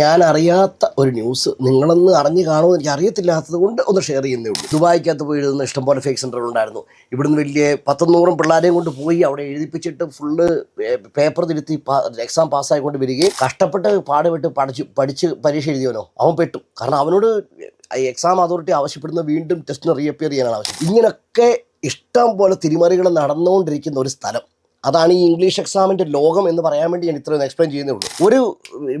ഞാൻ അറിയാത്ത ഒരു ന്യൂസ് നിങ്ങളൊന്ന് അറിഞ്ഞു കാണുമെന്ന് എനിക്ക് അറിയത്തില്ലാത്തത് കൊണ്ട് ഒന്ന് ഷെയർ ചെയ്യുന്നേ ഉള്ളൂ. ദുബായിക്കകത്ത് പോയി എഴുതുന്ന ഇഷ്ടംപോലെ ഫേക്ക് സെന്ററുകൾ ഉണ്ടായിരുന്നു. ഇവിടുന്ന് വലിയ പത്തുനൂറും പിള്ളേരെയും കൊണ്ട് പോയി അവിടെ എഴുതിപ്പിച്ചിട്ട് ഫുള്ള് പേപ്പർ തിരുത്തി എക്സാം പാസ്സായിക്കൊണ്ട് വരികയും കഷ്ടപ്പെട്ട് പാടുപെട്ട് പഠിച്ച് പഠിച്ച് പരീക്ഷ എഴുതിയവനോ? അവൻ പെട്ടു. കാരണം അവനോട് എക്സാം അതോറിറ്റി ആവശ്യപ്പെടുന്ന വീണ്ടും ടെസ്റ്റിന് റീഅപ്പിയർ ചെയ്യാനാണ് ആവശ്യം. ഇങ്ങനെയൊക്കെ ഇഷ്ടം പോലെ തിരിമറികൾ നടന്നുകൊണ്ടിരിക്കുന്ന ഒരു സ്ഥലം. അതാണ് ഈ ഇംഗ്ലീഷ് എക്സാമിന്റെ ലോകം എന്ന് പറയാൻ വേണ്ടി ഞാൻ ഇത്രയും എക്സ്പ്ലെയിൻ ചെയ്യുന്നേ ഉള്ളൂ. ഒരു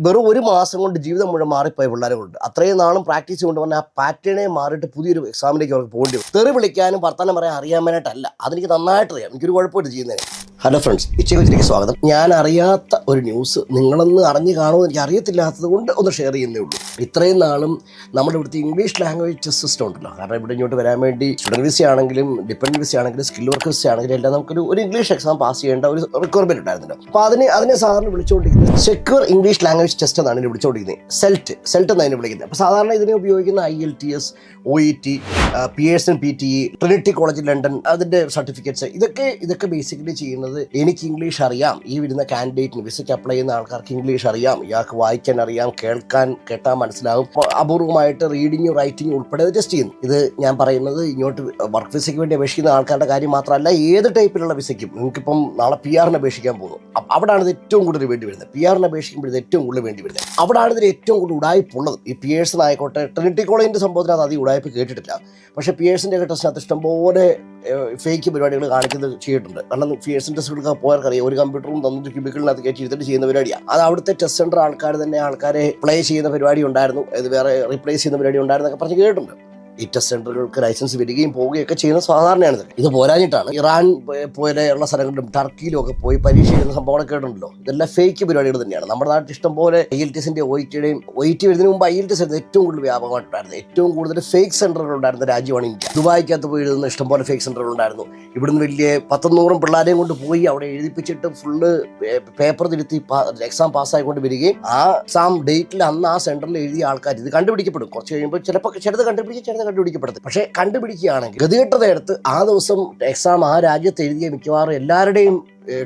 വെറും ഒരു മാസം കൊണ്ട് ജീവിതം മുഴുവൻ മാറിപ്പോയ പിള്ളേരുണ്ട് അത്രയും നാളും പ്രാക്ടീസ് കൊണ്ട് വന്ന ആ പാറ്റേണെ മാറിയിട്ട് പുതിയൊരു എക്സാമിലേക്ക് അവർക്ക് പോകേണ്ടി വരും. തെറി വിളിക്കാനും വർത്തമാനം പറയാൻ അറിയാൻ വേണ്ടിയിട്ടല്ല അതെനിക്ക് നന്നായിട്ട് അറിയാം എനിക്കൊരു കുഴപ്പമില്ല ചെയ്യുന്നതിന്. ഹലോ ഫ്രണ്ട്സ് ഉച്ചയ്ക്ക് സ്വാഗതം. ഞാൻ അറിയാത്ത ഒരു ന്യൂസ് നിങ്ങളൊന്ന് അറിഞ്ഞു കാണുമെന്ന് എനിക്ക് അറിയത്തില്ലാത്തത് കൊണ്ട് ഒന്ന് ഷെയർ ചെയ്യുന്നേ ഉള്ളൂ. ഇത്രയും നാളും നമ്മുടെ ഇവിടുത്തെ ഇംഗ്ലീഷ് ലാംഗ്വേജ് സിസ്റ്റം ഉണ്ടല്ലോ. കാരണം ഇവിടെ ഇങ്ങോട്ട് വരാൻ വേണ്ടി സ്റ്റുഡന്റ് വിസ ആണെങ്കിലും ഡിപ്പെൻഡ് വിസ ആണെങ്കിലും സ്കിൽ വർക്ക് വിസ ആണെങ്കിലും എല്ലാം നമുക്കൊരു ഒരു ഇംഗ്ലീഷ് എക്സാം പാസ് ചെയ്യേണ്ട ഒരു റിക്വയർമെന്റ് ഉണ്ടായിരുന്നല്ലോ. അപ്പോൾ അതിന് അതിനെ സാധാരണ വിളിച്ചുകൊണ്ടിരിക്കുന്നത് സെക്യൂർ ഇംഗ്ലീഷ് ലാംഗ്വേജ് ടെസ്റ്റ് എന്നാണ് ഇതിനെ വിളിച്ചുകൊണ്ടിരിക്കുന്നത്. സെൽറ്റ് സെൽറ്റ് എന്നാണ് ഇതിനെ വിളിക്കുന്നത്. അപ്പോൾ സാധാരണ ഇതിനെ ഉപയോഗിക്കുന്ന I L T S O E T P S N P T E Trinity college London അതിന്റെ സർട്ടിഫിക്കറ്റ്സ് ഇതൊക്കെ ഇതൊക്കെ ബേസിക്കലി ചെയ്യുന്നത് എനിക്ക് ഇംഗ്ലീഷ് അറിയാം. ഈ വരുന്ന കാൻഡിഡേറ്റിന് വിസയ്ക്ക് അപ്ലൈ ചെയ്യുന്ന ആൾക്കാർക്ക് ഇംഗ്ലീഷ് അറിയാം. ഇയാൾക്ക് വായിക്കാൻ അറിയാം കേൾക്കാൻ കേട്ടാൽ മനസ്സിലാവും. അപൂർവമായിട്ട് റീഡിങ്ങും റൈറ്റിംഗും ഉൾപ്പെടെ ടെസ്റ്റ് ചെയ്യുന്നു. ഇത് ഞാൻ പറയുന്നത് ഇങ്ങോട്ട് വർക്ക് വിസയ്ക്ക് വേണ്ടി അപേക്ഷിക്കുന്ന ആൾക്കാരുടെ കാര്യം മാത്രമല്ല ഏത് ടൈപ്പിലുള്ള വിസയ്ക്കും നിങ്ങൾക്കിപ്പം നാളെ പി ആറിന് അപേക്ഷിക്കാൻ പോകുന്നു. അവിടാണ് ഇത് ഏറ്റവും കൂടുതൽ വേണ്ടി വരുന്നത്. പി ആറിന് അപേക്ഷിക്കുമ്പോൾ ഇത് ഏറ്റവും കൂടുതൽ വേണ്ടി വരുന്നത്. അവിടാണ് ഇതിന് ഏറ്റവും കൂടുതൽ ഉടായ്പുള്ളത്. ഈ പി എഴ്സിനായിക്കോട്ടെ ട്രിനിറ്റി കോളേജിന്റെ സംഭവത്തിനകത്ത് അധികം ഉടായ്പ കേട്ടിട്ടില്ല. പക്ഷെ പി എഴ്സിന്റെ ഒക്കെ ടെസ്റ്റിനകത്ത് ഇഷ്ടംപോലെ ഫേക്ക് പരിപാടികൾ കാണിക്കുന്നത് ചെയ്തിട്ടുണ്ട്. കാരണം പി എഴ്സിന്റെ ടെസ്റ്റുകൾക്ക് പോയവർക്കറിയാം ഒരു കമ്പ്യൂട്ടറും തന്നിട്ട് ക്യൂബിക്കിളിനകത്ത് കയറ്റി ഇരുത്തിട്ട് ചെയ്യുന്ന പരിപാടിയാണ് അത് അവിടുത്തെ ടെസ്റ്റ് സെന്റർ ആൾക്കാർ തന്നെ ആൾക്കാരെ പ്ലേ ചെയ്യുന്ന പരിപാടി ഉണ്ടായിരുന്നു. ഇത് വേറെ റീപ്ലേസ് ചെയ്യുന്ന പരിപാടി ഉണ്ടായിരുന്നൊക്കെ പറഞ്ഞ് കേട്ടിട്ടുണ്ട്. ടെസ്റ്റ് സെന്ററുകൾക്ക് ലൈസൻസ് വരികയും പോവുകയൊക്കെ ചെയ്യുന്ന സാധാരണയാണ് ഇത്. പോരാഞ്ഞിട്ടാണ്. ഇറാൻ പോലെയുള്ള സ്ഥലങ്ങളിലും ടർക്കിയിലും ഒക്കെ പോയി പരീക്ഷ ചെയ്യുന്ന സംഭവങ്ങളൊക്കെ കേട്ടിട്ടുണ്ടല്ലോ. ഇതെല്ലാം ഫേക്ക് പരിപാടികൾ തന്നെയാണ്. നമ്മുടെ നാട്ടിൽ ഇഷ്ടംപോലെ ഐ എൽ ടി എസിന്റെ ഒ ടിയുടെയും ഒ ടി വരുന്നതിന് മുമ്പ് ഐ എൽ ടി എസ് ഏറ്റവും കൂടുതൽ വ്യാപകമായിട്ടുണ്ടായിരുന്നു ഏറ്റവും കൂടുതൽ ഫേക്ക് സെന്ററുകൾ ഉണ്ടായിരുന്ന രാജ്യമാണ് ഇന്ത്യ. ദുബായിക്കകത്ത് പോയി എഴുതുന്ന ഇഷ്ടംപോലെ ഫേക്ക് സെന്ററുകൾ ഉണ്ടായിരുന്നു. ഇവിടുന്ന് വലിയ പത്തുനൂറും പിള്ളേരെയും കൊണ്ട് പോയി അവിടെ എഴുതിപ്പിച്ചിട്ട് ഫുള്ള് പേപ്പർ തിരുത്തി എക്സാം പാസ്സായിക്കൊണ്ട് വരികയും ആ എക്സാം ഡേറ്റിൽ അന്ന് ആ സെന്ററിൽ എഴുതിയ ആൾക്കാർ ഇത് കണ്ടുപിടിക്കപ്പെടും. കുറച്ച് കഴിയുമ്പോൾ ചിലപ്പോൾ ചിലത് കണ്ടുപിടിക്കും ചിലത് കണ്ടുപിടിക്കപ്പെടും പക്ഷേ കണ്ടുപിടിക്കുകയാണെങ്കിൽ ഗതികെട്ടത എടുത്ത് ആ ദിവസം എക്സാം ആ രാജ്യത്ത് എഴുതിയ മിക്കവാറും എല്ലാവരുടെയും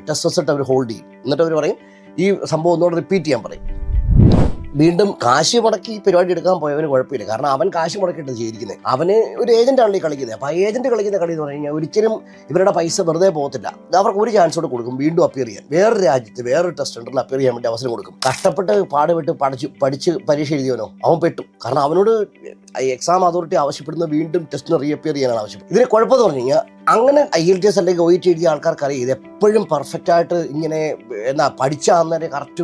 ടെസ്റ്റ് റിസൾട്ട് അവർ ഹോൾഡ് ചെയ്യും. എന്നിട്ട് അവർ പറയും ഈ സംഭവം ഒന്നുകൂടെ റിപ്പീറ്റ് ചെയ്യാൻ പറയും. വീണ്ടും കാശ് മുടക്കി പരിപാടി എടുക്കാൻ പോയവന് കുഴപ്പമില്ല. കാരണം അവൻ കാശ് മുടക്കിയിട്ട് ചെയ്തിരിക്കുന്നത് അവന് ഒരു ഏജന്റാണ് ഈ കളിക്കുന്നത്. അപ്പോൾ ആ ഏജന്റ് കളിക്കുന്ന കളി എന്ന് പറഞ്ഞു കഴിഞ്ഞാൽ ഒരിക്കലും ഇവരുടെ പൈസ വെറുതെ പോകത്തില്ല. അവർക്ക് ഒരു ചാൻസ് കൂടെ കൊടുക്കും. വീണ്ടും അപ്പിയർ ചെയ്യാൻ. വേറൊരു രാജ്യത്ത് വേറൊരു ടെസ്റ്റ് സെന്ററിൽ അപ്പിയർ ചെയ്യാൻ വേണ്ടി അവസരം കൊടുക്കും. കഷ്ടപ്പെട്ട് പാടുപെട്ട് പഠിച്ചു പഠിച്ച് പരീക്ഷ എഴുതിയവനോ? അവൻ പെട്ടു. കാരണം അവനോട് എക്സാം അതോറിറ്റി ആവശ്യപ്പെടുന്ന വീണ്ടും ടെസ്റ്റിന് റീഅപ്പിയർ ചെയ്യാനാണ് ആവശ്യം. ഇതിന് കുഴപ്പമെന്ന് പറഞ്ഞു കഴിഞ്ഞാൽ അങ്ങനെ ഐ എൽ ടി എസ് അല്ലെങ്കിൽ ഒ ടി എഴുതിയ ആൾക്കാർക്ക് അറിയാം ഇത് എപ്പോഴും പെർഫെക്റ്റ് ആയിട്ട് ഇങ്ങനെ എന്നാ പഠിച്ച അന്നേരം കറക്റ്റ്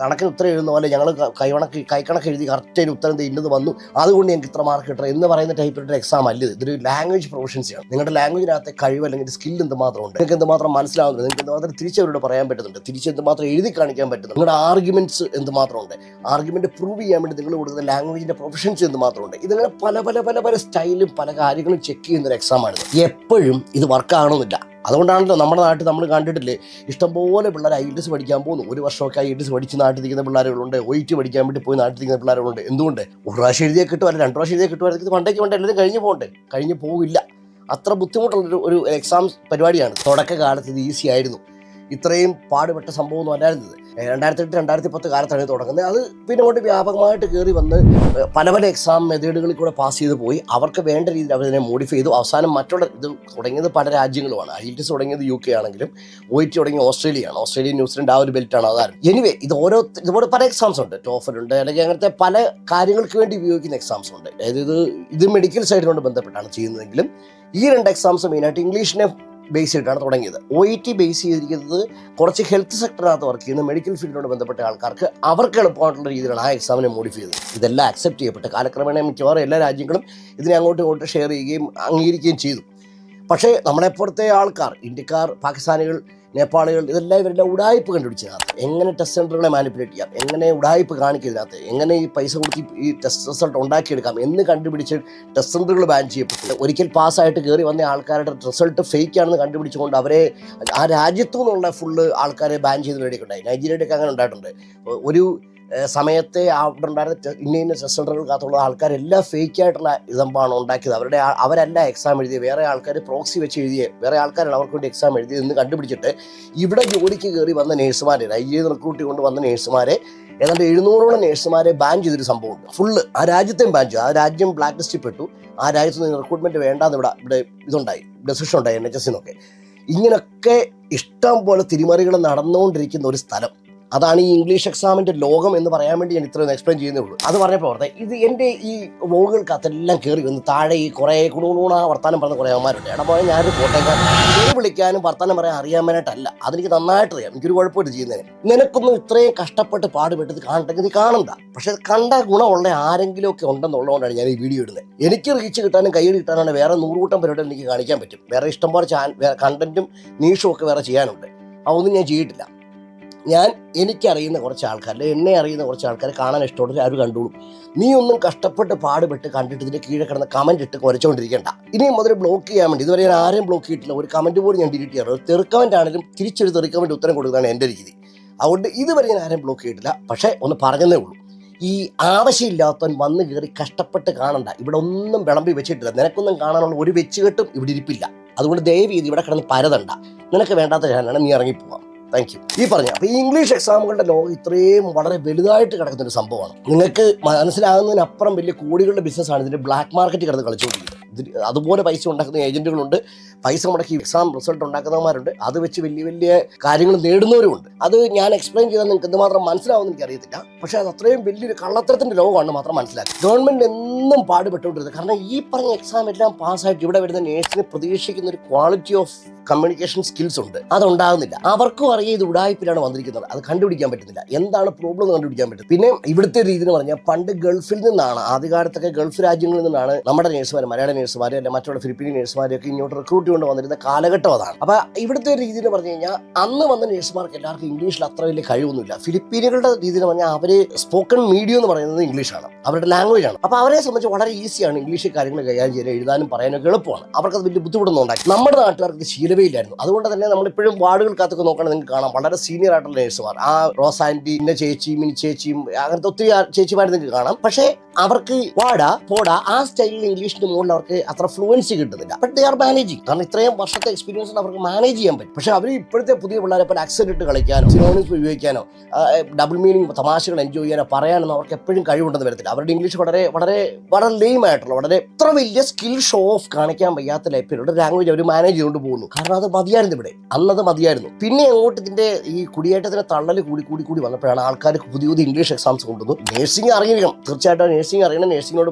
കണക്കിന് ഉത്തരം എഴുതുന്ന പോലെ ഞങ്ങൾ കൈവണക്ക് കൈക്കണക്ക് എഴുതി കറക്റ്റ് അതിന് ഉത്തരം ഇന്നത് വന്നു. അതുകൊണ്ട് ഞങ്ങൾക്ക് ഇത്ര മാർക്ക് കിട്ടണം. എന്ന് പറയുന്ന ടൈപ്പിലുള്ള എക്സാം അല്ല ഇത്. ഇതൊരു ലാംഗ്വേജ് പ്രൊഫഷൻസിയാണ് നിങ്ങളുടെ ലാംഗ്വേജിനകത്തെ കഴിവ് അല്ലെങ്കിൽ സ്കിൽ എന്തുമാത്രം നിങ്ങൾക്ക് എന്തുമാത്രം മനസ്സിലാവുന്നുണ്ട്? നിങ്ങൾക്ക് എന്തുമാത്രം തിരിച്ചവരോട് പറയാൻ പറ്റുന്നുണ്ട്? തിരിച്ച് എന്തുമാത്രം എഴുതി കാണിക്കാൻ പറ്റുന്നുണ്ട്? നിങ്ങളുടെ ആർഗ്യുമെന്റ്സ് എന്തുമാത്രം ഉണ്ട് ആർഗ്യുമെന്റ് പ്രൂവ് ചെയ്യാൻ വേണ്ടി നിങ്ങൾ കൊടുക്കുന്ന ലാംഗ്വേജിന്റെ പ്രൊഫഷൻസ് എന്തുമാത്രം ഉണ്ട് ഇതിങ്ങനെ പല പല പല പല സ്റ്റൈലും പല കാര്യങ്ങളും ചെക്ക് ചെയ്യുന്ന ഒരു എക്സാമാണ് എപ്പോഴും ഇത് വർക്ക് ആകണമെന്നില്ല അതുകൊണ്ടാണല്ലോ നമ്മുടെ നാട്ടിൽ നമ്മൾ കണ്ടിട്ടില്ലേ ഇഷ്ടംപോലെ പിള്ളേർ ഐ ടി പഠിക്കാൻ പോകുന്നു. ഒരു വർഷമൊക്കെ ഐ ടി പഠിച്ച് നാട്ടിൽ നിൽക്കുന്ന പിള്ളേരുകളുണ്ട്. ഒ ടി പഠിക്കാൻ വേണ്ടി പോയി നാട്ടിൽ നിൽക്കുന്ന പിള്ളേരുകളുണ്ട്. എന്തുകൊണ്ട്? ഒരു പ്രാവശ്യം എഴുതിയേ കിട്ടും രണ്ട് പ്രാവശ്യം എഴുതിയേ ഇത് പണ്ടേക്ക് വേണ്ട എല്ലാവരും കഴിഞ്ഞ് പോകണ്ടേ? കഴിഞ്ഞ് പോകില്ല അത്ര ബുദ്ധിമുട്ടുള്ളൊരു ഒരു എക്സാം പരിപാടിയാണ്. തുടക്കകാലത്ത് ഇത് ഈസി ആയിരുന്നു. ഇത്രയും പാടുപെട്ട സംഭവമൊന്നും അല്ലായിരുന്നത്. രണ്ടായിരത്തി എട്ട് രണ്ടായിരത്തി പത്ത് കാലത്താണ് തുടങ്ങുന്നത്. അത് പിന്നെ കൊണ്ട് വ്യാപകമായിട്ട് കയറി വന്ന് പല പല എക്സാം മെത്തേഡുകളിൽ കൂടെ പാസ് ചെയ്ത് പോയി. അവർക്ക് വേണ്ട രീതിയിൽ അവരതിനെ മോഡിഫൈ ചെയ്തു. അവസാനം മറ്റുള്ള ഇത് തുടങ്ങിയത് പല രാജ്യങ്ങളുമാണ്. ഐ ടി തുടങ്ങിയത് യു കെ ആണെങ്കിലും ഒ ടി തുടങ്ങിയ ഓസ്ട്രേലിയയാണ്. ഓസ്ട്രേലിയ ന്യൂസിലൻഡ് ആ ഒരു ബെൽറ്റ് ആണ് അതാണ് എനിവേ ഇത് ഓരോ ഇതുപോലെ പല എക്സാംസ് ഉണ്ട്. ടോഫൽ ഉണ്ട് അല്ലെങ്കിൽ അങ്ങനത്തെ പല കാര്യങ്ങൾക്ക് വേണ്ടി ഉപയോഗിക്കുന്ന എക്സാംസ് ഉണ്ട്. അതായത് ഇത് ഇത് മെഡിക്കൽ സൈഡിനോട് ബന്ധപ്പെട്ടാണ് ചെയ്യുന്നതെങ്കിലും ഈ രണ്ട് എക്സാംസ് മെയിനായിട്ട് ഇംഗ്ലീഷിനെ ബേസ് ചെയ്തിട്ടാണ് തുടങ്ങിയത്. ഒ ഇ ടി ബേസ് ചെയ്തിരിക്കുന്നത് കുറച്ച് ഹെൽത്ത് സെക്ടറിനകത്ത് വർക്ക് ചെയ്യുന്ന മെഡിക്കൽ ഫീൽഡിനോട് ബന്ധപ്പെട്ട ആൾക്കാർക്ക് അവർക്ക് എളുപ്പമായിട്ടുള്ള രീതിയിലാണ് ആ എക്സാമിനെ മോഡിഫൈ ചെയ്തത്. ഇതെല്ലാം അക്സെപ്റ്റ് ചെയ്യപ്പെട്ട് കാലക്രമേണ മിക്കവാറും എല്ലാ രാജ്യങ്ങളും ഇതിനെ അങ്ങോട്ടും ഇങ്ങോട്ടും ഷെയർ ചെയ്യുകയും അംഗീകരിക്കുകയും ചെയ്തു. പക്ഷേ നമ്മളെപ്പോഴത്തെ ആൾക്കാർ ഇന്ത്യക്കാർ പാകിസ്ഥാനികൾ നേപ്പാളികൾ ഇതെല്ലാം ഇവരുടെ ഉടായ്പ് കണ്ടുപിടിച്ചതിനകത്ത്. എങ്ങനെ ടെസ്റ്റ് സെന്ററുകളെ മാനിപ്പുലേറ്റ് ചെയ്യാം? എങ്ങനെ ഉടായ്പ് കാണിക്കുന്നതിനകത്ത് എങ്ങനെ ഈ പൈസ കൊടുത്ത് ഈ- ടെസ്റ്റ് റിസൾട്ട് ഉണ്ടാക്കിയെടുക്കാം? എന്ന് കണ്ടുപിടിച്ച് ടെസ്റ്റ് സെന്ററുകൾ ബാൻ ചെയ്യപ്പെട്ടു ഒരിക്കൽ പാസ്സായിട്ട് കയറി വന്ന ആൾക്കാരുടെ റിസൾട്ട് ഫേക്ക് ആണെന്ന് കണ്ടുപിടിച്ചുകൊണ്ട് അവരെ ആ രാജ്യത്തു നിന്നുള്ള ഫുള്ള് ആൾക്കാരെ ബാൻ ചെയ്ത് വേണ്ടിയിട്ടുണ്ടായി നൈജീരിയയുടെയൊക്കെ അങ്ങനെ ഉണ്ടായിട്ടുണ്ട്. ഒരു സമയത്തെ അവിടെ ഉണ്ടായിരുന്ന ഇന്ന ഇന്ന ടെസ്റ്റ് സെന്ററുകൾക്കകത്തുള്ള ആൾക്കാരെല്ലാം ഫേക്ക് ആയിട്ടുള്ള ഇതമ്പാണ് ഉണ്ടാക്കിയത്. അവരുടെ അവരല്ല എക്സാം എഴുതിയത്. വേറെ ആൾക്കാർ പ്രോക്സി വെച്ച് എഴുതിയ. വേറെ ആൾക്കാരാണ് അവർക്ക് വേണ്ടി എക്സാം എഴുതിയത് എന്ന് കണ്ടുപിടിച്ചിട്ട് ഇവിടെ ജോലിക്ക് കയറി വന്ന നേഴ്സുമാരെ ഐ എ റിക്രൂട്ട് കൊണ്ട് വന്ന നേഴ്സുമാരെ ഏതാണ്ട് എഴുന്നൂറോളം നേഴ്സുമാരെ ബാൻ ചെയ്തൊരു സംഭവമുണ്ട്. ഫുള്ള് ആ രാജ്യത്തെയും ബാൻ ചെയ്തു. ആ രാജ്യം ബ്ലാക്ക് ലിസ്റ്റിൽ പെട്ടു ആ രാജ്യത്ത് നിന്ന് റിക്രൂട്ട്മെന്റ് വേണ്ടാന്ന് ഇവിടെ ഇവിടെ ഇതുണ്ടായി. ഡെസിഷൻ ഉണ്ടായി എൻ എച്ച് എസ് ഇങ്ങനൊക്കെ ഇഷ്ടം പോലെ തിരിമറികൾ നടന്നുകൊണ്ടിരിക്കുന്ന ഒരു സ്ഥലം. അതാണ് ഈ ഇംഗ്ലീഷ് എക്സാമിന്റെ ലോകം എന്ന് പറയാൻ വേണ്ടി ഞാൻ ഇത്രയൊന്ന് എക്സ്പ്ലെയിൻ ചെയ്യുന്നേ ഉള്ളൂ. അത് പറഞ്ഞപ്പോൾ ഓർത്തെ ഇത് എന്റെ ഈ വ്ളോഗുകൾക്കകത്തെല്ലാം കയറി വന്ന് താഴെ ഈ കുറേ കുണുണൂണ വർത്താനം പറഞ്ഞ കുറേ അമ്മമാരുണ്ട് എടാ പോയാൽ ഞാനൊരു കോട്ടയക്കാരൻ ഇത് വിളിക്കാനും വർത്താനം പറയാൻ അറിയാൻ വേണ്ടിയിട്ടല്ല അതെനിക്ക് നന്നായിട്ട് അറിയാം എനിക്കൊരു കുഴപ്പമില്ല ചെയ്യുന്നതിന് നിനക്കൊന്നും ഇത്രയും കഷ്ടപ്പെട്ട് പാടുപെട്ടത് കാണട്ടെങ്കിൽ നീ കാണണ്ട പക്ഷെ കണ്ട ഗുണമുള്ള ആരെങ്കിലുമൊക്കെ ഉണ്ടെന്നുള്ളതുകൊണ്ടാണ് ഞാൻ ഈ വീഡിയോ ഇടുന്നത് എനിക്ക് റീച്ച് കിട്ടാനും കൈയ്യിൽ കിട്ടാനാണ് വേറെ നൂറുകൂട്ടം പരിപാടി എനിക്ക് കാണിക്കാൻ പറ്റും വേറെ ഇഷ്ടംപോലെ ചാൻ കണ്ടന്റും നീഷും ഒക്കെ വേറെ ചെയ്യാനുണ്ട് അതൊന്നും ഞാൻ ചെയ്തിട്ടില്ല ഞാൻ എനിക്കറിയുന്ന കുറച്ച് ആൾക്കാർ എന്നെ അറിയുന്ന കുറച്ച് ആൾക്കാരെ കാണാൻ ഇഷ്ടമുള്ള അവർ കണ്ടോളൂ? നീ ഒന്നും കഷ്ടപ്പെട്ട് പാടുപെട്ട് കണ്ടിട്ട് ഇതിന്റെ കീഴെ കിടന്ന് കമന്റ് ഇട്ട് കുരച്ചുകൊണ്ടിരിക്കണ്ട ഇനി മുതൽ ബ്ലോക്ക് ചെയ്യാൻ വേണ്ടി ഇതുവരെ ഞാൻ ആരെയും ബ്ലോക്ക് ചെയ്തിട്ടില്ല. ഒരു കമന്റ് പോലും ഞാൻ ഡിലീറ്റ് ചെയ്യാറ് ഒരു തെറുക്കമന്റ് ആണെങ്കിലും തിരിച്ചൊരു തെറുക്കമന്റ് ഉത്തരം കൊടുക്കുന്നതാണ് എന്റെ രീതി. അതുകൊണ്ട് ഇതുവരെ ഞാൻ ആരെയും ബ്ലോക്ക് ചെയ്തിട്ടില്ല. പക്ഷേ ഒന്ന് പറഞ്ഞതേ ഉള്ളൂ. ഈ ആവശ്യമില്ലാത്തവൻ വന്ന് കയറി കഷ്ടപ്പെട്ട് കാണണ്ട. ഇവിടെ ഒന്നും വിളമ്പി വെച്ചിട്ടില്ല. നിനക്കൊന്നും കാണാനുള്ള ഒരു വെച്ചുകെട്ടും ഇവിടെ ഇരിപ്പില്ല. അതുകൊണ്ട് ദയവ് ചെയ്ത് ഇവിടെ കിടന്ന് പരതണ്ട. നിനക്ക് വേണ്ടാത്ത ചാനലാണ് നീ ഇറങ്ങിപ്പോവാം. താങ്ക് യു ഈ പറഞ്ഞ അപ്പോൾ ഈ ഇംഗ്ലീഷ് എക്സാമുകളുടെ ലോകം ഇത്രയും വളരെ വലുതായിട്ട് കിടക്കുന്ന ഒരു സംഭവമാണ്. നിങ്ങൾക്ക് മനസ്സിലാകുന്നതിനപ്പുറം വലിയ കോടികളുടെ ബിസിനസ്സാണ് ഇതിന്റെ ബ്ലാക്ക് മാർക്കറ്റ് കിടന്ന് കളിച്ചുകൊണ്ടിരിക്കുന്നത്. അതുപോലെ പൈസ ഉണ്ടാക്കുന്ന ഏജന്റുകളുണ്ട്. പൈസ മുടക്കി എക്സാം റിസൾട്ട് ഉണ്ടാക്കുന്നവന്മാരുണ്ട്. അത് വെച്ച് വലിയ വലിയ കാര്യങ്ങൾ നേടുന്നവരുമുണ്ട്. അത് ഞാൻ എക്സ്പ്ലെയിൻ ചെയ്താൽ നിങ്ങൾക്ക് എന്തുമാത്രം മനസ്സിലാവുമെന്ന് എനിക്കറിയത്തില്ല പക്ഷേ അത് അത്രയും വലിയൊരു കള്ളത്തരത്തിന്റെ ലോകമാണ് മാത്രം മനസ്സിലാക്കി ഗവൺമെന്റ് എന്നും പാടുപെട്ടുകൊണ്ടിരുന്നത്. കാരണം ഈ പറഞ്ഞ എക്സാം എല്ലാം പാസ്സായിട്ട് ഇവിടെ വരുന്ന നേഴ്സിന് പ്രതീക്ഷിക്കുന്ന ഒരു ക്വാളിറ്റി ഓഫ് കമ്മ്യൂണിക്കേഷൻ സ്കിൽസ് ഉണ്ട്. അതുണ്ടാകുന്നില്ല. അവർക്കും അറിയാം ഇത് ഉടായ്പിലാണ് വന്നിരിക്കുന്നത്. അത് കണ്ടുപിടിക്കാൻ പറ്റുന്നില്ല. എന്താണ് പ്രോബ്ലം കണ്ടുപിടിക്കാൻ പറ്റും. പിന്നെ ഇവിടുത്തെ രീതി എന്ന് പറഞ്ഞാൽ പണ്ട് ഗൾഫിൽ നിന്നാണ് ആദ്യകാലത്തൊക്കെ ഗൾഫ് രാജ്യങ്ങളിൽ നിന്നാണ് നമ്മുടെ നേഴ്സുമാർ മലയാള നേഴ്സുമാർ അല്ലെങ്കിൽ മറ്റുള്ള ഫിലിപ്പീനി നേഴ്സുമാരെയൊക്കെ ഇങ്ങോട്ട് റിക്രൂട്ട് കൊണ്ട് വന്നിരുന്ന കാലഘട്ടം അതാണ്. അപ്പൊ ഇവിടുത്തെ ഒരു രീതി എന്ന് പറഞ്ഞു കഴിഞ്ഞാൽ അന്ന് വന്ന നേഴ്സുമാർക്ക് എല്ലാവർക്കും ഇംഗ്ലീഷിൽ അത്ര വലിയ കഴിവൊന്നുമില്ല. ഫിലിപ്പീനുകളുടെ രീതിയിൽ പറഞ്ഞാൽ അവർ സ്പോക്കൺ മീഡിയം എന്ന് പറയുന്നത് ഇംഗ്ലീഷാണ് അവരുടെ ലാംഗ്വേജ് ആണ്. അപ്പോൾ അവരെ സംബന്ധിച്ച് വളരെ ഈസിയാണ് ഇംഗ്ലീഷ് കാര്യങ്ങൾ കൈകാര്യം ചെയ്യാൻ എഴുതാനും പറയാനൊക്കെ എളുപ്പമാണ്. അവർക്ക് അത് വലിയ ഉണ്ടായി നമ്മുടെ നാട്ടുകാർക്ക് ശീലമില്ലായിരുന്നു അതുകൊണ്ട് തന്നെ നമ്മളിപ്പോഴും വാർഡുകൾക്കകത്തൊക്കെ നോക്കുകയാണെങ്കിൽ നിങ്ങൾക്ക് കാണാം. വളരെ സീനിയർ ആയിട്ടുള്ള നേഴ്സുമാർ. ആ റോസ് ആന്റി ഇന്ന ചേച്ചിയും മിനി ചേച്ചിയും അങ്ങനത്തെ ഒത്തിരി ചേച്ചിമാർ നിങ്ങൾക്ക് കാണാം. പക്ഷേ അവർക്ക് വാടാ പോടാ ആ സ്റ്റൈലിൽ ഇംഗ്ലീഷിന്റെ മുകളിൽ അവർക്ക് അത്ര ഫ്ലുവൻസി കിട്ടുന്നില്ല. ബട്ട് ദേ ആർ മാനേജിങ് കാരണം ഇത്രയും വർഷത്തെ എക്സ്പീരിയൻസ് അവർക്ക് മാനേജ് ചെയ്യാൻ പറ്റും. പക്ഷേ അവർ ഇപ്പോഴത്തെ പുതിയ പിള്ളേരെ പോലെ അക്സെന്റ് ഇട്ട് കളിക്കാനോ സിനോണിംസ് ഉപയോഗിക്കാനോ ഡബിൾ മീനിങ് തമാശകൾ എൻജോയ് ചെയ്യാനോ പറയാനൊന്നും അവർക്ക് എപ്പോഴും കഴിവുണ്ടെന്ന് വരത്തില്ല. അവരുടെ ഇംഗ്ലീഷ് വളരെ വളരെ വളരെ ലെയിം ആയിട്ടുള്ള വളരെ ഇത്ര വലിയ സ്കിൽ ഷോ ഓഫ് കാണിക്കാൻ വയ്യാത്ത ലൈഫിലൂടെ ലാംഗ്വേജ് അവർ മാനേജ് ചെയ്തുകൊണ്ട് പോകുന്നു. കാരണം അത് മതിയായിരുന്നു ഇവിടെ. അന്നത് മതിയായിരുന്നു. പിന്നെ അങ്ങോട്ട് ഇതിന്റെ ഈ കുടിയേറ്റത്തിന്റെ തള്ളൽ കൂടി കൂടി കൂടി വന്നപ്പോഴാണ് ആൾക്കാർ പുതിയ പുതിയ ഇംഗ്ലീഷ് എക്സാംസ് കൊണ്ടുവന്നു നേഴ്സിംഗ് അറിയണം. തീർച്ചയായിട്ടും നേഴ്സിംഗ് അറിയണം. നേഴ്സിംഗിനോട്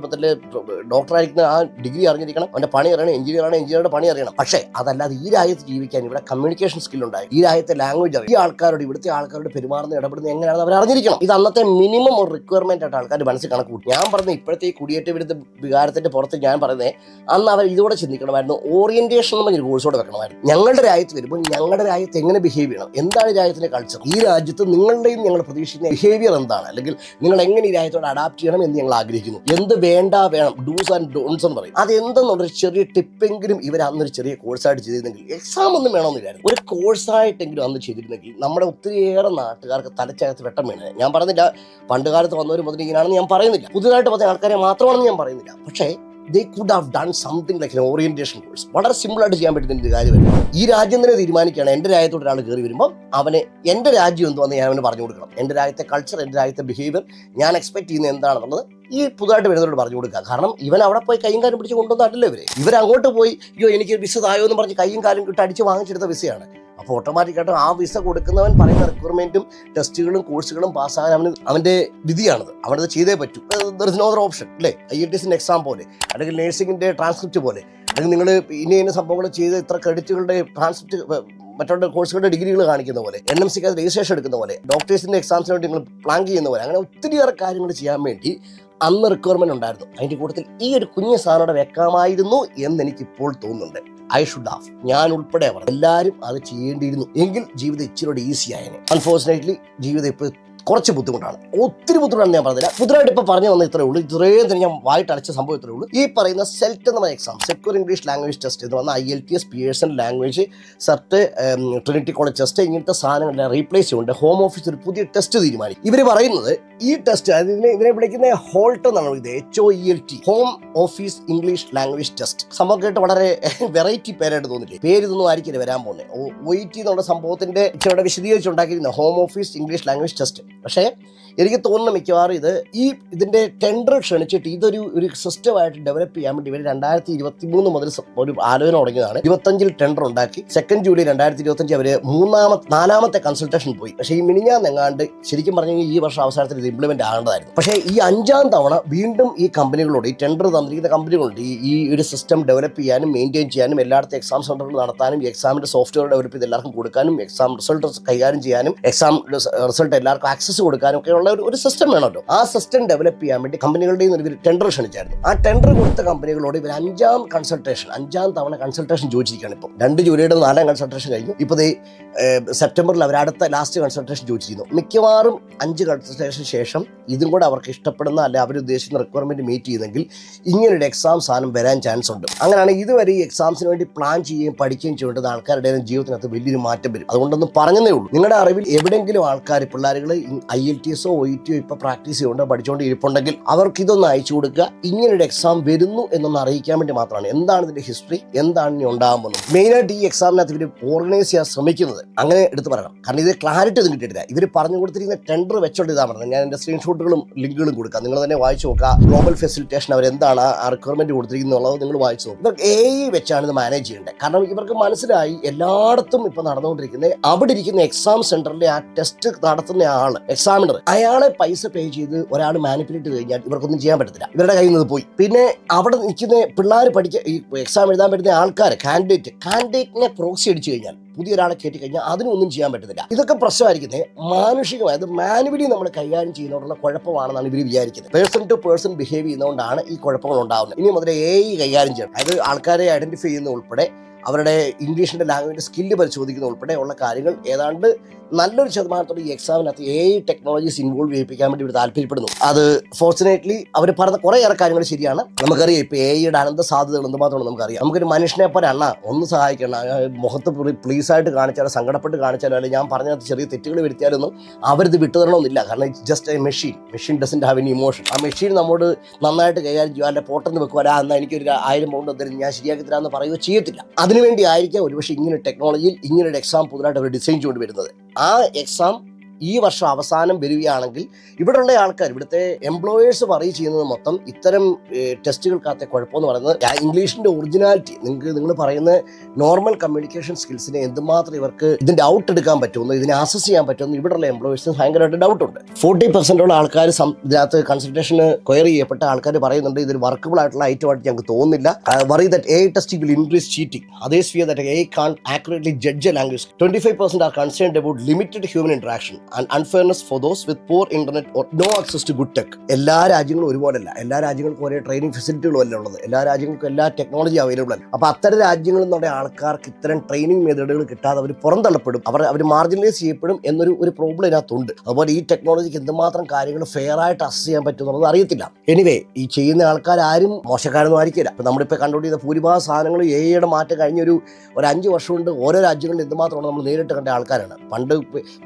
ഡോക്ടർ ആയിരിക്കുന്ന ആ ഡിഗ്രി അറിഞ്ഞിരിക്കണം. അവന്റെ പണി അറിയണം എഞ്ചിനീയർ ആണ് എഞ്ചിനീയറുടെ പണി അറിയണം. പക്ഷേ അതല്ലാതെ ഈ രാജ്യത്ത് ജീവിക്കാൻ ഇവിടെ കമ്മ്യൂണിക്കേഷൻ സ്കിൽ ഉണ്ടായി. ഈ രാജ്യത്തെ ലാംഗ്വേജ് അറിയാം. ഈ ആൾക്കാരോട് ഇവിടുത്തെ ആൾക്കാരോട് പെരുമാറുന്ന ഇടപെടുന്ന എങ്ങനെയാണെന്ന് അവർ അറിഞ്ഞിരിക്കണം. ഇത് അന്നത്തെ മിനിമം ഒരു റിക്വയർമെന്റ് ആയിട്ട് ആൾക്കാർ മനസ്സിൽ കണക്ക് കൂട്ടി. ഞാൻ പറഞ്ഞ ഇപ്പോഴത്തെ ഈ കുടിയേറ്റ വിരുദ്ധ വികാരത്തിന്റെ പുറത്ത് ഞാൻ പറയുന്നത് അന്ന് അവർ ഇതോടെ ചിന്തിക്കണമായിരുന്നു. ഓറിയന്റേഷൻ എന്ന് പറഞ്ഞൊരു കോഴ്സോടെ വെക്കണമായിരുന്നു. ഞങ്ങളുടെ രാജ്യത്ത് വരുമ്പോൾ ഞങ്ങളുടെ രാജ്യത്ത് എങ്ങനെ ബിഹേവ് ചെയ്യണം? എന്താണ് രാജ്യത്തിന്റെ കൾച്ചർ ഈ രാജ്യത്ത് നിങ്ങളുടെയും ഞങ്ങൾ പ്രതീക്ഷിക്കുന്ന ബിഹേവിയർ എന്താണ്? അല്ലെങ്കിൽ നിങ്ങൾ എങ്ങനെ ഈ രാജ്യത്തോട് അഡാപ്റ്റ് ചെയ്യണം എന്ന് ഞങ്ങൾ ആഗ്രഹിക്കുന്നു. എന്ത് വേണ്ട വേണം ഡൂസ് ആൻഡ് ഡോൺസ് എന്ന് പറയും. അത് എന്തെന്നുള്ളൊരു ചെറിയ ടിപ്പെങ്കിലും ഇവർ അന്നൊരു ചെറിയ കോഴ്സായിട്ട് ചെയ്തിരുന്നെങ്കിൽ എക്സാം ഒന്നും വേണമെന്നില്ലായിരുന്നു. ഒരു കോഴ്സായിട്ടെങ്കിലും അന്ന് ചെയ്തിരുന്നെങ്കിൽ നമ്മുടെ ഒത്തിരിയേറെ നാട്ടുകാർക്ക് തലച്ചകത്ത് വെട്ടം വീണത് ഞാൻ പറഞ്ഞില്ല പണ്ട് കാലത്ത് വന്നവർ മുതൽ ഇങ്ങനെയാണെന്ന് ഞാൻ പറയുന്നില്ല. പുതുതായിട്ട് പറഞ്ഞ ആൾക്കാരെ മാത്രമാണെന്ന് ഞാൻ പറയുന്നില്ല. പക്ഷേ they could have done something like orientation course വളരെ സിമ്പിൾ ആയിട്ട് ചെയ്യാൻ പറ്റുന്ന ഒരു കാര്യമല്ല ഈ രാജ്യം തന്നെ തീരുമാനിക്കുകയാണ്. എന്റെ രാജ്യത്തോട് ഒരാൾ കയറി വരുമ്പോൾ അവന് എന്റെ രാജ്യം എന്തുവന്ന് ഞാൻ അവന് പറഞ്ഞു കൊടുക്കണം. എന്റെ രാജ്യത്തെ കൾച്ചർ എന്റെ രാജ്യത്തെ ബിഹേവിയർ ഞാൻ എക്സ്പെക്ട് ചെയ്യുന്നത് എന്താണെന്നുള്ളത് ഈ പുതുതായിട്ട് വരുന്നവരോട് പറഞ്ഞു കൊടുക്കുക. കാരണം ഇവൻ അവിടെ പോയി കൈയും കാലും പിടിച്ച് കൊണ്ടുവന്നിട്ടില്ല ഇവർ ഇവർ അങ്ങോട്ട് പോയി അയ്യോ എനിക്ക് വിസ തായോ എന്ന് പറഞ്ഞ് കൈയും കാലും കിട്ടി അടിച്ച് വാങ്ങിച്ചെടുത്ത വിസയാണ്. അപ്പോൾ ഓട്ടോമാറ്റിക്കായിട്ട് ആ വിസ കൊടുക്കുന്നവൻ പറയുന്ന റിക്വയർമെന്റും ടെസ്റ്റുകളും കോഴ്സുകളും പാസ്സാകാൻ അവന് അവന്റെ വിധിയാണത്. അവനത് ചെയ്തേ പറ്റൂ. നോ ഓപ്ഷൻ അല്ലേ? ഐ എൽ ടി എക്സാം പോലെ അല്ലെങ്കിൽ നേഴ്സിംഗിന്റെ ട്രാൻസ്ക്രിപ്റ്റ് പോലെ അല്ലെങ്കിൽ നിങ്ങൾ ഇന്ന ഇന്ന സംഭവങ്ങൾ ചെയ്ത് ഇത്ര ക്രെഡിറ്റുകളുടെ ട്രാൻസ്ക്രിപ്റ്റ് മറ്റുള്ള കോഴ്സുകളുടെ ഡിഗ്രികൾ കാണിക്കുന്ന പോലെ എൻ എം സിക്ക് അത് രജിസ്ട്രേഷൻ എടുക്കുന്ന പോലെ ഡോക്ടേഴ്സിന്റെ എക്സാംസിന് വേണ്ടി നിങ്ങൾ പ്ലാൻ ചെയ്യുന്ന പോലെ അങ്ങനെ ഒത്തിരിയേറെ കാര്യങ്ങൾ ചെയ്യാൻ വേണ്ടി അന്ന് റിക്വയർമെന്റ് ഉണ്ടായിരുന്നു. അതിന്റെ കൂട്ടത്തിൽ ഈ ഒരു കുഞ്ഞു സാധനം വെക്കാമായിരുന്നു എന്ന് എനിക്കിപ്പോൾ തോന്നുന്നുണ്ട്. ഐ ഷുഡ് ഹാവ് ഞാൻ ഉൾപ്പെടെ അവർ. എല്ലാവരും അത് ചെയ്യേണ്ടിയിരുന്നു. എങ്കിൽ ജീവിതം ഇച്ചിരി ഈസി ആയേനെ. അൺഫോർച്ചുനേറ്റ്ലി ജീവിതം ഇപ്പോൾ കുറച്ച് ബുദ്ധിമുട്ടാണ്. ഒത്തിരി ബുദ്ധിമുട്ടാണ് ഞാൻ പറഞ്ഞില്ല പുതുതായിട്ട് ഇപ്പോൾ പറഞ്ഞു വന്ന ഇത്രേ ഉള്ളൂ. ഇത്രയും തന്നെ ഞാൻ വായിട്ട് അടച്ച സംഭവം ഇത്രേ ഉള്ളൂ. ഈ പറയുന്ന സെൽറ്റ് എന്ന് exam secure English language test എന്ന് പറഞ്ഞാൽ I L T S P S N language cert Trinity College test ഇങ്ങനത്തെ സാധനങ്ങളെല്ലാം റീപ്ലേസ് ചെയ്യുന്നുണ്ട്. ഹോം ഓഫീസ് ഒരു പുതിയ ടെസ്റ്റ് തീരുമാനിക്കും. ഇവർ പറയുന്നത് ഈ ടെസ്റ്റ് അതായത് ഇതിനെ ഇതിനെ വിളിക്കുന്ന ഹോൾട്ട് എന്നാണ് വിളിക്കുന്നത്. H O E L T home office English language test സംഭവം കേട്ട് വളരെ വെറൈറ്റി പേരായിട്ട് തോന്നില്ലേ? പേര് ഇതൊന്നും ആയിരിക്കില്ല വരാൻ പോകുന്നത് ഒ ഇ ടി എന്നുള്ള സംഭവത്തിന്റെ ഇച്ചിരി വിശദീകരിച്ചുണ്ടാക്കിയിരുന്ന home office English language test പക്ഷേ എനിക്ക് തോന്നുന്ന മിക്കവാറും ഇത് ഈ ഇതിന്റെ ടെൻഡർ ക്ഷണിച്ചിട്ട് ഇതൊരു ഒരു സിസ്റ്റമായിട്ട് ഡെവലപ്പ് ചെയ്യാൻ വേണ്ടി ഇവർ രണ്ടായിരത്തി ഇരുപത്തി മൂന്ന് മുതൽ ഒരു ആലോചന തുടങ്ങിയതാണ്. ഇരുപത്തഞ്ചിൽ ടെൻഡർ ഉണ്ടാക്കി. സെക്കൻഡ് ജൂലൈ രണ്ടായിരത്തി ഇരുപത്തഞ്ച് അവർ മൂന്നാമത്തെ നാലാമത്തെ കൺസൾട്ടേഷൻ പോയി. പക്ഷേ ഈ മിനിഞ്ഞാന്നെങ്ങാണ്ട് ശരിക്കും പറഞ്ഞു ഈ വർഷം അവസാനത്തിൽ ഇത് ഇംപ്ലിമെന്റ് ആകേണ്ടതായിരുന്നു. പക്ഷേ ഈ അഞ്ചാം തവണ വീണ്ടും ഈ കമ്പനികളോട് ഈ ടെൻഡർ തന്നിരിക്കുന്ന കമ്പനികളോട് ഈ ഈ ഒരു സിസ്റ്റം ഡെവലപ്പ് ചെയ്യാനും മെയിന്റെയിൻ ചെയ്യാനും എല്ലായിടത്തും എക്സാം സെന്ററുകൾ നടത്താനും എക്സാമിന്റെ സോഫ്റ്റ്വെയർ ഡെവലപ്പ് ചെയ്ത് എല്ലാവർക്കും കൊടുക്കാനും എക്സാം റിസൾട്ട് കൈകാര്യം ചെയ്യാനും എക്സാം റിസൾട്ട് എല്ലാവർക്കും ആക്സസ് കൊടുക്കാനും ഒക്കെ ഉള്ള ഒരു- സിസ്റ്റം വേണമല്ലോ. ആ സിസ്റ്റം ഡെവലപ്പ് ചെയ്യാൻ വേണ്ടി കമ്പനികളുടെ ഇവർ ടെൻഡർ ക്ഷണിച്ചായിരുന്നു. ആ ടെൻഡർ കൊടുത്ത കമ്പനികളോട് ഇവർ അഞ്ചാം കൺസൾട്ടേഷൻ അഞ്ചാം തവണ കൺസൾട്ടേഷൻ ചോദിച്ചിരിക്കുകയാണ് ഇപ്പോൾ രണ്ട് ജൂലൈയുടെ നാലാം കൺസൾട്ടേഷൻ കഴിഞ്ഞു. ഇപ്പോൾ ദേ സെപ്റ്റംബറിൽ അവർ അടുത്ത ലാസ്റ്റ് കൺസൾട്ടേഷൻ ചോദിച്ചിരുന്നു. മിക്കവാറും അഞ്ച് കൺസൾട്ടേഷൻ ശേഷം ഇതും കൂടെ അവർക്ക് ഇഷ്ടപ്പെടുന്ന അല്ലെ അവർ ഉദ്ദേശിക്കുന്ന റിക്വയർമെന്റ് മീറ്റ് ചെയ്യുന്നെങ്കിൽ ഇങ്ങനൊരു എക്സാം സാധനം വരാൻ ചാൻസ് ഉണ്ട്. അങ്ങനെയാണ് ഇതുവരെ ഈ എക്സാംസിന് വേണ്ടി പ്ലാൻ ചെയ്യുകയും പഠിക്കുകയും ചെയ്യേണ്ടത് ആൾക്കാരുടെ ജീവിതത്തിനകത്ത് വലിയൊരു മാറ്റം വരും. അതുകൊണ്ടൊന്നും പറഞ്ഞതേ ഉള്ളൂ. നിങ്ങളുടെ അറിവിൽ എവിടെയെങ്കിലും ആൾക്കാർ പിള്ളേരുകൾ ഐ എൽ ടി എസോ ഒ ഇ ടിയോ ഇപ്പൊ പ്രാക്ടീസ് ചെയ്യുന്നുണ്ട് പഠിച്ചുകൊണ്ട് ഇരിപ്പുണ്ടെങ്കിൽ അവർക്ക് ഇതൊന്ന് അയച്ചു കൊടുക്കുക. ഇങ്ങനൊരു എക്സാം വരുന്നു എന്നൊന്ന് അറിയിക്കാൻ വേണ്ടി മാത്രമാണ്. എന്താണ് ഇതിന്റെ ഹിസ്റ്ററി എന്താണ് ഇനി ഉണ്ടാകാൻ മെയിനായിട്ട് ഈ എക്സാമിനകത്ത് ഇവർ ഓർഗനൈസ് ചെയ്യാൻ ശ്രമിക്കുന്നത്. അങ്ങനെ എടുത്ത് പറയണം. കാരണം ഇത് ക്ലാരിറ്റി ഒന്നും കിട്ടിയിട്ടില്ല. ഇവർ പറഞ്ഞു കൊടുത്തിരിക്കുന്ന ടെൻഡർ വെച്ചോണ്ട് ഇതാ പറഞ്ഞത്. ഞാൻ എന്റെ സ്ക്രീൻഷോട്ടുകളും ലിങ്കുകളും കൊടുക്കാം. നിങ്ങൾ തന്നെ വായിച്ചു നോക്കുക. ഗ്ലോബൽ ഫെസിലിറ്റേഷൻ അവർ എന്താണ് ആ റിക്വയർമെന്റ് കൊടുത്തിരിക്കുന്നത് നിങ്ങൾ വായിച്ചു നോക്കുക. ഇവർക്ക് എ വെച്ചാണ് ഇത് മാനേജ് ചെയ്യേണ്ടത്. കാരണം ഇവർക്ക് മനസ്സിലായി എല്ലായിടത്തും ഇപ്പൊ നടന്നുകൊണ്ടിരിക്കുന്നത് അവിടെ ഇരിക്കുന്ന എക്സാം സെന്ററിന്റെ ആ ടെസ്റ്റ് നടത്തുന്ന ആൾ എക്സാമിനർ അയാളെ പൈസ പേ ചെയ്ത് ഒരാൾ മാനിപ്പുലേറ്റ് കഴിഞ്ഞാൽ ഇവർക്കൊന്നും ചെയ്യാൻ പറ്റത്തില്ല. ഇവരുടെ കയ്യിൽ നിന്ന് പോയി. പിന്നെ അവിടെ നിൽക്കുന്ന പിള്ളേർ പഠിച്ച ഈ എക്സാം എഴുതാൻ പറ്റുന്ന ആൾക്കാർ കാൻഡിഡേറ്റ് കാൻഡിഡേറ്റിനെ പ്രോക്സി അടിച്ചു കഴിഞ്ഞാൽ പുതിയ ഒരാളെ കയറ്റി കഴിഞ്ഞാൽ അതിനൊന്നും ചെയ്യാൻ പറ്റത്തില്ല. ഇതൊക്കെ പ്രശ്നമായിരിക്കുന്നത് മാനുഷികമായ അത് മാനുവലി നമ്മൾ കൈകാര്യം ചെയ്യുന്നതുകൊണ്ടുള്ള കുഴപ്പമാണെന്നാണ് ഇവർ വിചാരിക്കുന്നത്. പേഴ്സൺ ടു പേഴ്സൺ ബിഹേവ് ചെയ്യുന്നതുകൊണ്ടാണ് ഈ കുഴപ്പങ്ങൾ ഉണ്ടാകുന്നത് ഇനി മുതൽ എ കൈകാര്യം ചെയ്യണം. അതായത് ആൾക്കാരെ ഐഡന്റിഫൈ ചെയ്യുന്ന ഉൾപ്പെടെ അവരുടെ ഇംഗ്ലീഷിന്റെ ലാംഗ്വേജ് സ്കില്ല് പരിശോധിക്കുന്ന ഉൾപ്പെടെയുള്ള കാര്യങ്ങൾ ഏതാണ്ട് നല്ലൊരു ശതമാനത്തോടെ ഈ എക്സാമിനകത്ത് എ ടെക്നോളജീസ് ഇൻവോൾവ് ചെയ്യിപ്പിക്കാൻ വേണ്ടി ഇവർ താല്പര്യപ്പെടുന്നു. അത് ഫോർച്ചുനേറ്റ്ലി അവർ പറഞ്ഞ കുറേയേറെ കാര്യങ്ങൾ ശരിയാണ്. നമുക്കറിയാം ഇപ്പോൾ എ ഐയുടെ അനന്ത സാധ്യതകൾ എന്തുമാത്രമാണ് നമുക്കറിയാം. നമുക്കൊരു മനുഷ്യനെ പോലെ അണ്ണ ഒന്ന് സഹായിക്കണം. മുഖത്ത് പ്ലീസ് ആയിട്ട് കാണിച്ചാലോ സങ്കടപ്പെട്ട് കാണിച്ചാലോ അല്ലെങ്കിൽ ഞാൻ പറഞ്ഞതിനകത്ത് ചെറിയ തെറ്റുകൾ വരുത്തിയാലൊന്നും അവരിത് വിട്ടുതരണമെന്നില്ല. കാരണം it's just a machine machine doesn't have an emotion ആ മെഷീൻ നമ്മോട് നന്നായിട്ട് കൈകാര്യം ചെയ്യുക അല്ലെ പോട്ടെന്ന് വെക്കുക അല്ല എന്നാൽ എനിക്കൊരു ആയിരം പൗണ്ട് തരും ഞാൻ ശരിയാക്കി തരാമെന്ന് പറയുകയോ ചെയ്യത്തില്ല. അതിനുവേണ്ടി ആയിരിക്കാം ഒരുപക്ഷെ ഇങ്ങനെ ടെക്നോളജിയിൽ ഇങ്ങനെ ഒരു എക്സാം പുതുതായിട്ട് അവർ ഡിസൈൻ ചെയ്തുകൊണ്ട് വരുന്നത്. ആ എക്സാം ഈ വർഷം അവസാനം വരികയാണെങ്കിൽ ഇവിടെയുള്ള ആൾക്കാർ ഇവിടുത്തെ എംപ്ലോയേഴ്സ് പറയും ചെയ്യുന്നത് മൊത്തം ഇത്തരം ടെസ്റ്റുകൾക്കകത്തെ കുഴപ്പമെന്ന് പറയുന്നത് ആ ഇംഗ്ലീഷിന്റെ ഒറിജിനാലിറ്റി. നിങ്ങൾക്ക് നിങ്ങൾ പറയുന്ന നോർമൽ കമ്മ്യൂണിക്കേഷൻ സ്കിൽസിനെ എന്തുമാത്രം ഇവർക്ക് ഇതിന്റെ ഔട്ട് എടുക്കാൻ പറ്റുമെന്ന് ഇതിനെ അസസ് ചെയ്യാൻ പറ്റുമെന്ന് ഇവിടെയുള്ള എംപ്ലോയേഴ്സിന് ഭയങ്കരമായിട്ട് ഡൗട്ടുണ്ട് ഫോർട്ടി പെർസെന്റോളം ആൾക്കാർ ഇതിനകത്ത് കൺസൾട്ടേഷന് ക്വയർ ചെയ്യപ്പെട്ട ആൾക്കാർ പറയുന്നുണ്ട് ഇതൊരു വർക്കബിൾ ആയിട്ടുള്ള ഐറ്റം ആയിട്ട് ഞങ്ങൾക്ക് തോന്നുന്നില്ല. Worry that a test will increase cheating അതേ fear that a can't accurately judge a language twenty five percent are concerned about limited human interaction and unfairness for those with poor internet or no access to good tech എല്ലാ രാജ്യങ്ങളും ഒരുപോലല്ല. എല്ലാ രാജ്യങ്ങൾക്കും ഒരേ training ഫെസിലിറ്റികളും അല്ല ഉള്ളത്. എല്ലാ രാജ്യങ്ങൾക്കും എല്ലാ ടെക്നോളജി അവൈലബിൾ അല്ല? അപ്പൊ അത്തരം രാജ്യങ്ങളിൽ നിന്നുള്ള ആൾക്കാർക്ക് ഇത്തരം ട്രെയിനിങ് മെത്തേഡുകൾ കിട്ടാതെ അവർ പുറന്തള്ളപ്പെടും. അവർ അവർ മാർജിനലൈസ് ചെയ്യപ്പെടും എന്നൊരു ഒരു പ്രോബ്ലം ഇതിനകത്തുണ്ട്. അതുപോലെ ഈ ടെക്നോളജിക്ക് എന്തുമാത്രം കാര്യങ്ങൾ ഫെയർ ആയിട്ട് അസസ് ചെയ്യാൻ പറ്റും എന്നുള്ളത് അറിയത്തില്ല. എനിവേ ഈ ചെയ്യുന്ന ആൾക്കാർ ആരും മോശക്കാരൊന്നും ആയിരിക്കില്ല. ഇപ്പൊ നമ്മളിപ്പോൾ കണ്ടുകൊണ്ടിരുന്ന ഭൂരിഭാഗം സാധനങ്ങൾ എയുടെ മാറ്റം കഴിഞ്ഞൊരു ഒരു അഞ്ച് വർഷം കൊണ്ട് ഓരോ രാജ്യങ്ങളിൽ എന്തുമാത്രമാണ് നമ്മൾ നേരിട്ട് കണ്ട ആൾക്കാരാണ്. പണ്ട്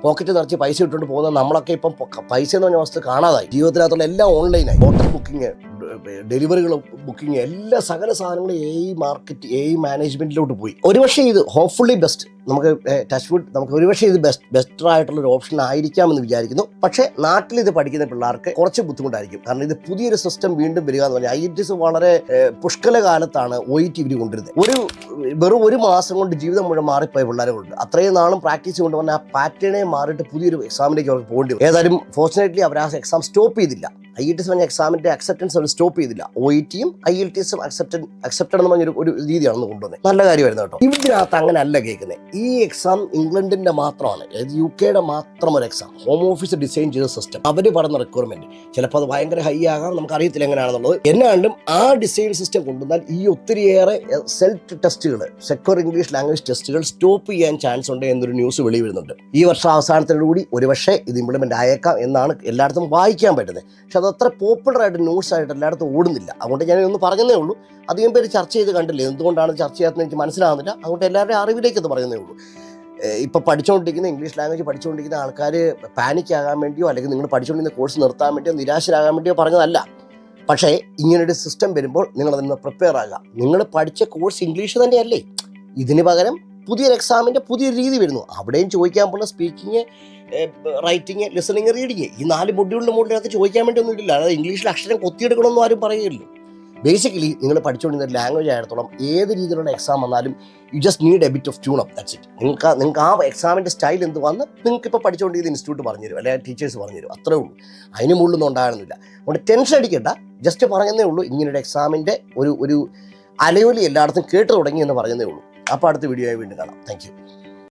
പോക്കറ്റ് നിറച്ച് പൈസ ഇട്ടുകൊണ്ട് പോകുന്ന നമ്മളൊക്കെ ഇപ്പം പൈസ എന്ന് പറഞ്ഞ വസ്തു കാണാതായി. ജീവിതത്തിനകത്തുള്ള എല്ലാം ഓൺലൈനായി ഹോട്ടൽ ബുക്കിംഗ് ഡെലിവറികൾ ബുക്കിംഗ് എല്ലാ സകല സാധനങ്ങളും എ മാർക്കറ്റ് എ മാനേജ്മെന്റിലോട്ട് പോയി. ഒരുപക്ഷെ ഇത് ഹോപ്പ്ഫുള്ളി ബെസ്റ്റ് നമുക്ക് ടച്ച് ഫുഡ് നമുക്ക് ഒരുപക്ഷെ ഇത് ബെസ്റ്റ് ബെറ്റർ ആയിട്ടുള്ള ഒരു ഓപ്ഷൻ ആയിരിക്കാമെന്ന് വിചാരിക്കുന്നു. പക്ഷേ നാട്ടിൽ ഇത് പഠിക്കുന്ന പിള്ളേർക്ക് കുറച്ച് ബുദ്ധിമുട്ടായിരിക്കും. കാരണം ഇത് പുതിയൊരു സിസ്റ്റം വീണ്ടും വരിക എന്ന് പറഞ്ഞാൽ ഐ ടി വളരെ പുഷ്കല കാലത്താണ് ഒ ഇ ടി ഇവർ കൊണ്ടുവരുന്നത് ഒരു വെറും ഒരു മാസം കൊണ്ട് ജീവിതം മുഴുവൻ മാറിപ്പോയ പിള്ളേരുണ്ട്. അത്രയും നാളും പ്രാക്ടീസ് കൊണ്ട് പറഞ്ഞാൽ ആ പാറ്റേണെ മാറിയിട്ട് പുതിയൊരു എക്സാമിലേക്ക് അവർക്ക് പോകേണ്ടി വരും. ഏതായാലും ഫോർച്ചുനേറ്റ്ലി അവർ ആ എക്സാം സ്റ്റോപ്പ് ചെയ്തില്ല. ഐ ഇ ടി എസ് പറഞ്ഞ എക്സാമിന്റെ അക്സെപ്റ്റൻസ് അവർ സ്റ്റോപ്പ് ചെയ്തില്ല. ഒ ഇ ടിയും ഐ എൽ ടി എസും അക്സെപ്റ്റൻ അക്സെപ്റ്റഡ് എന്ന് പറഞ്ഞൊരു ഒരു രീതിയാണെന്ന് കൊണ്ടുവന്നത്. നല്ല കാര്യമായിരുന്നു കേട്ടോ. ഇതിനകത്ത് അങ്ങനെ അല്ല കേൾക്കുന്നത് ഈ എക്സാം ഇംഗ്ലണ്ടിന്റെ മാത്രമാണ്. അതായത് യു കെയുടെ മാത്രം ഒരു എക്സാം ഹോം ഓഫീസ് ഡിസൈൻ ചെയ്ത സിസ്റ്റം അവർ പറഞ്ഞ റിക്വയർമെന്റ് ചിലപ്പോൾ അത് ഭയങ്കര ഹൈ ആകാം. നമുക്ക് അറിയത്തില്ല എങ്ങനെയാണെന്നുള്ളത്. എന്നാണ്ടും ആ ഡിസൈൻ സിസ്റ്റം കൊണ്ടുവന്നാൽ ഈ ഒത്തിരിയേറെ സെൽഫ് ടെസ്റ്റുകൾ സെക്യൂർ ഇംഗ്ലീഷ് ലാംഗ്വേജ് ടെസ്റ്റുകൾ സ്റ്റോപ്പ് ചെയ്യാൻ ചാൻസ് ഉണ്ട് എന്നൊരു ന്യൂസ് വെളി വരുന്നുണ്ട്. ഈ വർഷം അവസാനത്തോടുകൂടി ഒരുപക്ഷെ ഇത് ഇംപ്ലിമെന്റ് ആയേക്കാം എന്നാണ് എല്ലായിടത്തും വായിക്കാൻ പറ്റുന്നത്. പക്ഷെ അത് അത്ര പോപ്പുലർ ആയിട്ട് ന്യൂസ് ആയിട്ട് എല്ലായിടത്തും ഓടുന്നില്ല. അതുകൊണ്ട് ഞാൻ ഒന്ന് പറഞ്ഞതേ ഉള്ളൂ. അധികം പേര് ചർച്ച ചെയ്ത് കണ്ടില്ല. എന്തുകൊണ്ടാണ് ചർച്ച ചെയ്യാത്തത് എനിക്ക് മനസ്സിലാകുന്നില്ല അതുകൊണ്ട് എല്ലാവരുടെയും അറിവിലേക്ക് അത് പറയുന്നേ ഉള്ളൂ. ഏഹ് ഇപ്പൊ പഠിച്ചുകൊണ്ടിരിക്കുന്ന ഇംഗ്ലീഷ് ലാംഗ്വേജ് പഠിച്ചുകൊണ്ടിരിക്കുന്ന ആൾക്കാർ പാനിക് ആകാൻ വേണ്ടിയോ അല്ലെങ്കിൽ നിങ്ങൾ പഠിച്ചുകൊണ്ടിരുന്ന കോഴ്സ് നിർത്താൻ വേണ്ടിയോ നിരാശരാകാൻ വേണ്ടിയോ പറഞ്ഞതല്ല. പക്ഷേ ഇങ്ങനൊരു സിസ്റ്റം വരുമ്പോൾ നിങ്ങൾ അതിന് പ്രിപ്പയർ ആകുക നിങ്ങൾ പഠിച്ച കോഴ്സ് ഇംഗ്ലീഷ് തന്നെയല്ലേ? ഇതിന് പകരം പുതിയൊരു എക്സാമിന്റെ പുതിയൊരു രീതി വരുന്നു. അവിടെയും ചോദിക്കാൻ പോകുന്ന സ്പീക്കിങ് റൈറ്റിംഗ് ലിസണിങ് റീഡിങ് ഈ നാല് മൊഡ്യൂളിന്റെ മുകളിനകത്ത് ചോദിക്കാൻ വേണ്ടി ഒന്നും ഇല്ല അതായത് ഇംഗ്ലീഷിൽ അക്ഷരം കൊത്തിയെടുക്കണമെന്നും ആരും പറയുകയില്ലല്ലോ ബേസിക്കലി നിങ്ങൾ പഠിച്ചുകൊണ്ടിരുന്ന ലാംഗ്വേജ് ആയിടത്തോളം ഏത് രീതിയിലുള്ള എക്സാം വന്നാലും you just need a bit of tune up that's it നിങ്ങൾക്ക് നിങ്ങൾക്ക് ആ എക്സാമിന്റെ സ്റ്റൈൽ എന്ത് വന്ന് നിങ്ങൾക്ക് ഇപ്പോൾ പഠിച്ചുകൊണ്ടിരുന്ന ഇൻസ്റ്റിറ്റ്യൂട്ട് പറഞ്ഞു തരും അല്ലെങ്കിൽ ടീച്ചേഴ്സ് പറഞ്ഞു തരും അത്രേ ഉള്ളൂ. അതിന് മുകളിലൊന്നും ഉണ്ടായിരുന്നില്ല. അതുകൊണ്ട് ടെൻഷൻ അടിക്കണ്ട. ജസ്റ്റ് പറഞ്ഞതേ ഉള്ളൂ ഇങ്ങനൊരു എക്സാമിന്റെ ഒരു ഒരു അലയൊലി എല്ലായിടത്തും കേട്ട് തുടങ്ങി എന്ന് പറയുന്നേ ഉള്ളൂ. അപ്പോൾ അടുത്ത വീഡിയോ ആയി വീണ്ടും കാണാം. താങ്ക്